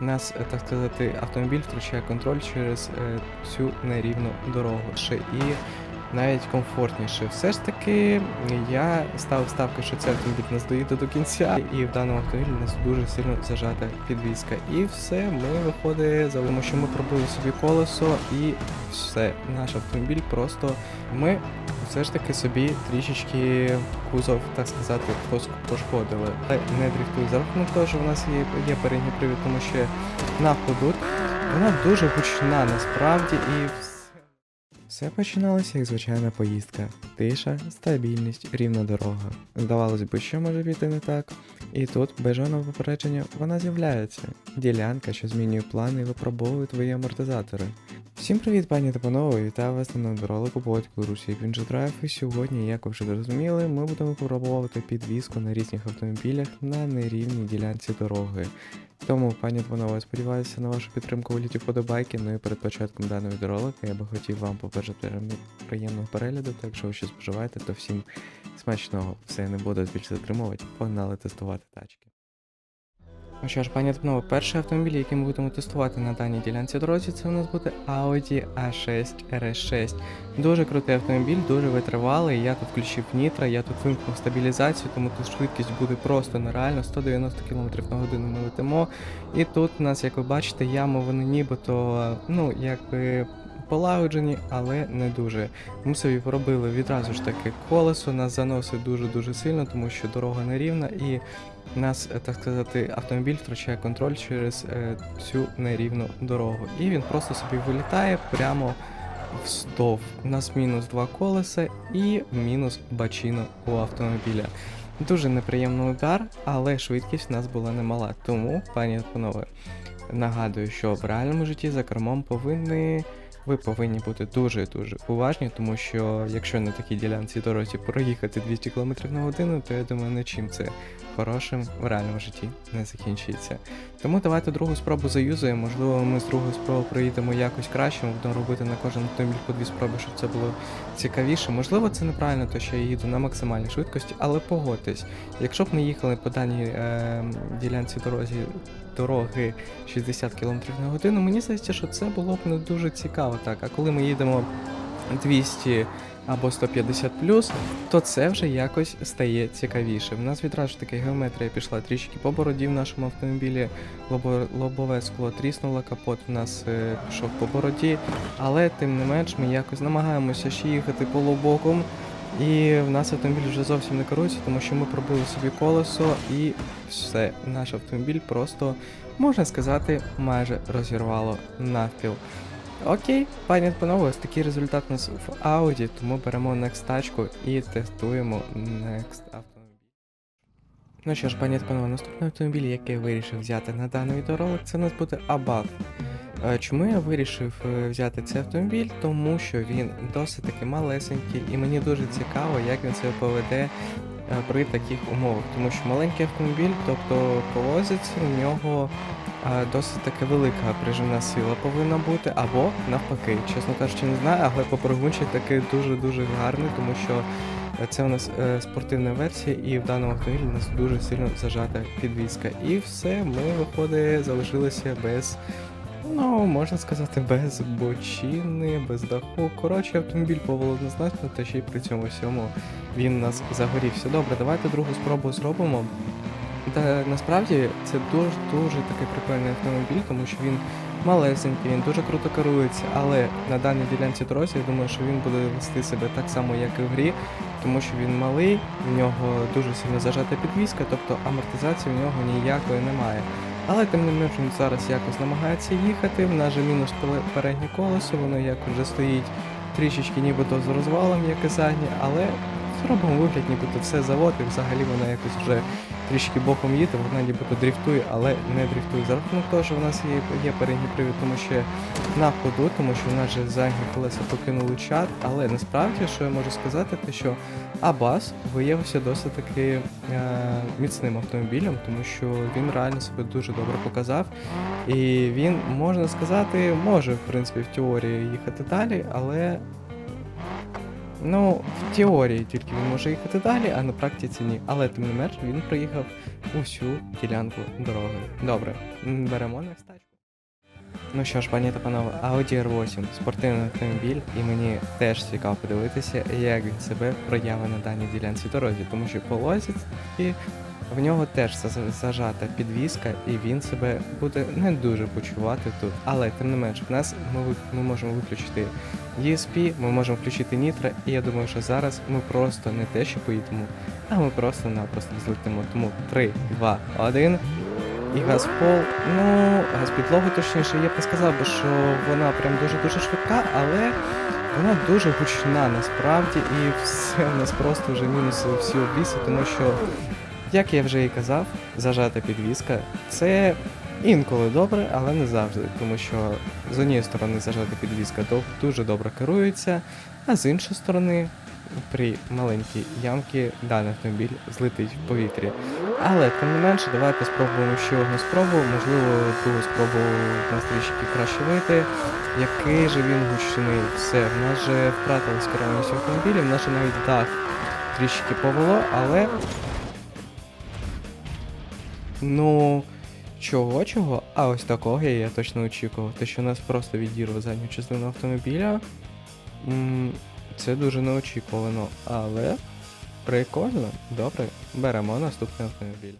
нас, е, так сказати, автомобіль втрачає контроль через е, цю нерівну дорогу. Ще І навіть комфортніше. Все ж таки, я ставив ставку, що цей автомобіль нас доїде до кінця, і в даному автомобілі нас дуже сильно зажата підвізка. І все, ми виходить, тому що ми пробили собі колесо, і все, наш автомобіль просто ми все ж таки собі трішечки кузов, так сказати, пошкодили. Не дріфтую за рахунок того, що в нас є, є передній привід, тому що на ходу вона дуже гучна насправді і все. Починалося як звичайна поїздка. Тиша, стабільність, рівна дорога. Здавалось би, що може піти не так. І тут, без жодного попередження, вона з'являється. Ділянка, що змінює плани і випробовує твої амортизатори. Всім привіт, пані та панове, вітаю вас на недоролику по Русі Драйв. І сьогодні, як ви вже зрозуміли, ми будемо випробовувати підвізку на різних автомобілях на нерівній ділянці дороги. Тому, пані панове, сподіваюся на вашу підтримку у літі подобайки. Ну і перед початком даного відеоролика я би хотів вам побажати приємного перегляду. Так якщо ви щось споживаєте, то всім смачного. Все не буду більше затримувати. Погнали тестувати тачки. Ну що ж, пані та перший автомобіль, який ми будемо тестувати на даній ділянці дорозі, це у нас буде Audi A6 RS6. Дуже крутий автомобіль, дуже витривалий. Я тут включив нітро, я тут вимкнув стабілізацію, тому тут швидкість буде просто нереально. 190 км на годину ми летимо. І тут у нас, як ви бачите, ями вони нібито, ну, якби. Полагоджені, але не дуже. Ми собі поробили відразу ж таки колесо, нас заносить дуже-дуже сильно, тому що дорога нерівна і нас, е, так сказати, автомобіль втрачає контроль через е, цю нерівну дорогу. І він просто собі вилітає прямо в стовп. У нас мінус два колеса і мінус бачину у автомобіля. Дуже неприємний удар, але швидкість у нас була немала. Тому, пані панове, нагадую, що в реальному житті за кермом повинні. Ви повинні бути дуже-дуже уважні, тому що якщо на такій ділянці дорозі проїхати 200 км на годину, то я думаю, нічим це хорошим в реальному житті не закінчиться. Тому давайте другу спробу заюзаємо. Можливо, ми з другої спроби проїдемо якось краще, ми будемо робити на кожен автомобіль по дві спроби, щоб це було цікавіше. Можливо, це неправильно, то що я їду на максимальній швидкості, але погодьтесь, якщо б ми їхали по даній е, ділянці дорозі, дороги 60 км на годину, мені здається, що це було б не дуже цікаво так. А коли ми їдемо 200 або 150 то це вже якось стає цікавіше. В нас відразу ж таки геометрія пішла трішки по бороді в нашому автомобілі, лобо, лобове скло тріснуло, капот в нас е, пішов по бороді, але тим не менш ми якось намагаємося ще їхати полубоком. І в нас автомобіль вже зовсім не керується, тому що ми пробили собі колесо і все, наш автомобіль просто, можна сказати, майже розірвало навпіл. Окей, пані панове, ось такий результат у нас в Audi, тому беремо Next тачку і тестуємо Next автомобіль. Ну що ж, пані та панове, наступний автомобіль, який я вирішив взяти на даний відеоролик, це у нас буде Abarth. Е, Чому я вирішив е, взяти цей автомобіль? Тому що він досить таки малесенький, і мені дуже цікаво, як він себе поведе е, при таких умовах. Тому що маленький автомобіль, тобто колозець, у нього досить таки велика приживна сила повинна бути, або навпаки, чесно кажучи, не знаю, але попригунчик такий дуже-дуже гарний, тому що це у нас спортивна версія, і в даному автомобілі у нас дуже сильно зажата підвізка. І все, ми виходить, залишилися без. Ну, можна сказати, без бочини, без даху. Коротше, автомобіль повел однозначно, та ще й при цьому всьому він нас загорівся. Добре, давайте другу спробу зробимо. Та насправді це дуже дуже такий прикольний автомобіль, тому що він малесенький, він дуже круто керується, але на даній ділянці дорозі я думаю, що він буде вести себе так само, як і в грі, тому що він малий, в нього дуже сильно зажата підвізка, тобто амортизації в нього ніякої немає. Але тим не менш він зараз якось намагається їхати, в нас же мінус переднє колесо, воно як вже стоїть трішечки нібито з розвалом, як і заднє, але зробимо вигляд, нібито все завод, і взагалі вона якось вже трішки боком їде, вона нібито дріфтує, але не дріфтує. За рахунок того, що в нас є, є передній привід, тому що на ходу, тому що в нас же задні колеса покинули чат, але насправді, що я можу сказати, те, що Абас виявився досить таки е, міцним автомобілем, тому що він реально себе дуже добре показав. І він, можна сказати, може, в принципі, в теорії їхати далі, але Ну, в теорії тільки він може їхати далі, а на практиці ні. Але тим не менш він проїхав усю ділянку дороги. Добре, беремо на стачку. Ну що ж, пані та панове, Audi R8 спортивний автомобіль, і мені теж цікаво подивитися, як він себе проявить на даній ділянці дорозі, тому що по лозі в нього теж зажата підвіска, і він себе буде не дуже почувати тут. Але тим не менш, в нас ми, ми можемо виключити ESP, ми можемо включити Nitro, і я думаю, що зараз ми просто не те, що поїдемо, а ми просто-напросто злетимо. Тому 3, 2, 1. І газ в пол, ну, газ підлогу точніше, я б не сказав би, що вона прям дуже-дуже швидка, але вона дуже гучна насправді, і все в нас просто вже мінуси всі обвіси, тому що, як я вже і казав, зажата підвіска це інколи добре, але не завжди, тому що з однієї сторони зажата підвіска дуже добре керується, а з іншої сторони, при маленькій ямці даний автомобіль злетить в повітрі. Але тим не менше, давайте спробуємо ще одну спробу. Можливо, другу спробу в нас трішки краще вийти. Який же він гучний. Все, в нас же втратилось керованість автомобіля, в нас же навіть дах трішки повело, але. Ну. Чого чого? А ось такого я точно очікував. Те, що нас просто відірвав задню частину автомобіля. Це дуже неочікувано, але Прикольно, добре, беремо наступний автомобіль.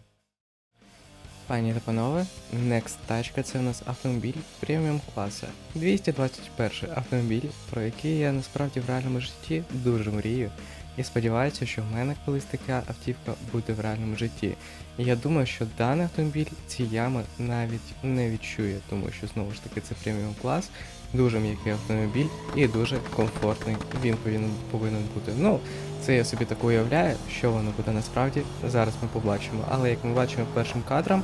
Пані та панове, next тачка це у нас автомобіль преміум класу. 221 автомобіль, про який я насправді в реальному житті дуже мрію. І сподіваюся, що в мене колись така автівка буде в реальному житті. І я думаю, що даний автомобіль ці ями навіть не відчує, тому що знову ж таки це преміум клас, дуже м'який автомобіль і дуже комфортний. Він повинен повинен бути. Ну, це я собі так уявляю, що воно буде насправді. Зараз ми побачимо. Але як ми бачимо першим кадром,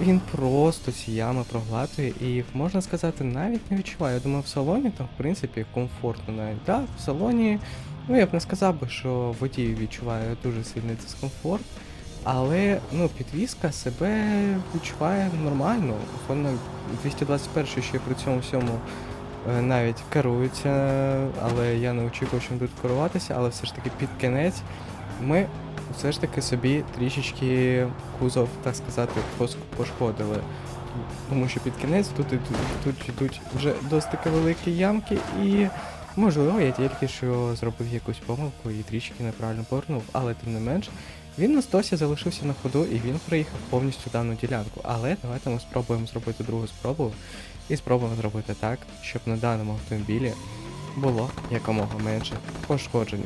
він просто ці ями проглатує і можна сказати, навіть не відчуває. Я думаю, в салоні там, в принципі, комфортно навіть. Так, в салоні, ну я б не сказав би, що водій відчуває дуже сильний дискомфорт. Але ну, підвізка себе відчуває нормально. Вона 221 ще при цьому всьому е, навіть керується, але я не очікував, що він керуватися, але все ж таки під кінець ми все ж таки собі трішечки кузов, так сказати, пошкодили. Тому що під кінець тут, йдуть вже досить великі ямки, і можливо я тільки що зробив якусь помилку і трішки неправильно повернув, але тим не менш. Він на стосі залишився на ходу і він проїхав повністю дану ділянку. Але давайте ми спробуємо зробити другу спробу і спробуємо зробити так, щоб на даному автомобілі було якомога менше пошкоджень.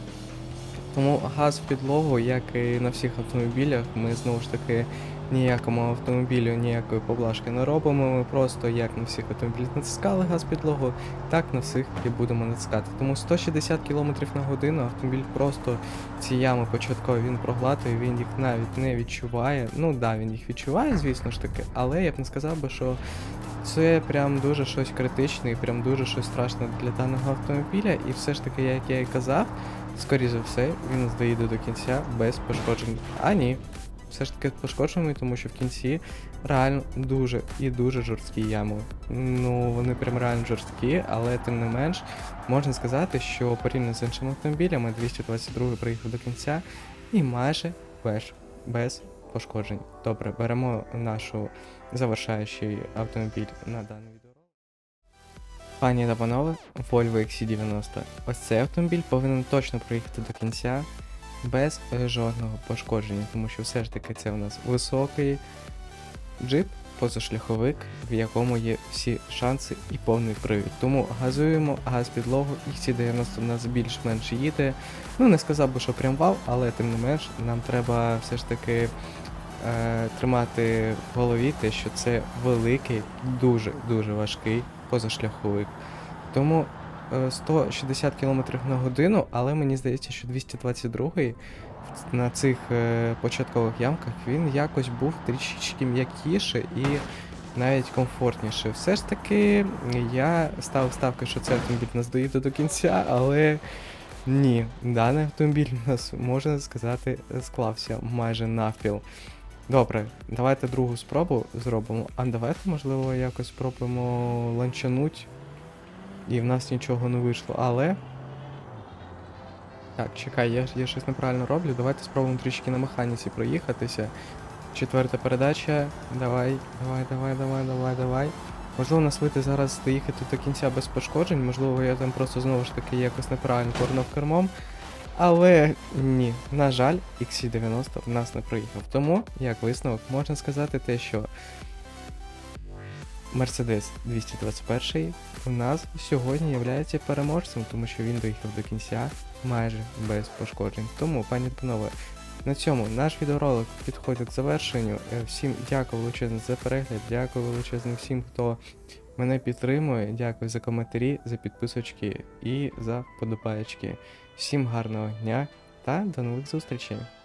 Тому газ в підлогу, як і на всіх автомобілях, ми знову ж таки ніякому автомобілю ніякої поблажки не робимо. Ми просто як на всіх автомобілях натискали газ підлогу, так на всіх і будемо натискати. Тому 160 км на годину автомобіль просто ці ями початкові він проглатує, він їх навіть не відчуває. Ну да, він їх відчуває, звісно ж таки, але я б не сказав би, що це прям дуже щось критичне і прям дуже щось страшне для даного автомобіля. І все ж таки, як я і казав, скоріше за все, він доїде до кінця без пошкоджень. А ні. Все ж таки пошкоджений, тому що в кінці реально дуже і дуже жорсткі ями. Ну, вони прям реально жорсткі, але тим не менш, можна сказати, що порівняно з іншими автомобілями 222 приїхав до кінця і майже без, без пошкоджень. Добре, беремо нашу завершаючий автомобіль на даний відеоролик. Пані та панове, Volvo XC90. Ось цей автомобіль повинен точно проїхати до кінця без е, жодного пошкодження, тому що все ж таки це у нас високий джип, позашляховик, в якому є всі шанси і повний привід. Тому газуємо, газ підлогу, XC90 у нас більш-менш їде. Ну не сказав би, що прям вау, але тим не менш нам треба все ж таки е, тримати в голові те, що це великий, дуже-дуже важкий позашляховик. Тому 160 км на годину, але мені здається, що 222-й на цих е, початкових ямках він якось був трішечки м'якіше і навіть комфортніше. Все ж таки, я ставив ставки, що цей автомобіль нас доїде до кінця, але ні, даний автомобіль у нас, можна сказати, склався майже навпіл. Добре, давайте другу спробу зробимо. А давайте, можливо, якось спробуємо ланчануть. І в нас нічого не вийшло, але. Так, чекай, я, я щось неправильно роблю. Давайте спробуємо трішки на механіці проїхатися. Четверта передача. Давай, давай, давай, давай, давай, давай. Можливо, нас вийде зараз доїхати до кінця без пошкоджень, можливо, я там просто знову ж таки якось неправильно повернув кермом. Але ні, на жаль, XC90 в нас не проїхав. Тому, як висновок, можна сказати те, що Mercedes 221 у нас сьогодні є переможцем, тому що він доїхав до кінця майже без пошкоджень. Тому, пані панове, на цьому наш відеоролик підходить к завершенню. Е, Всім дякую величезно за перегляд, дякую величезно всім, хто мене підтримує. Дякую за коментарі, за підписочки і за вподобаєчки. Всім гарного дня та до нових зустрічей!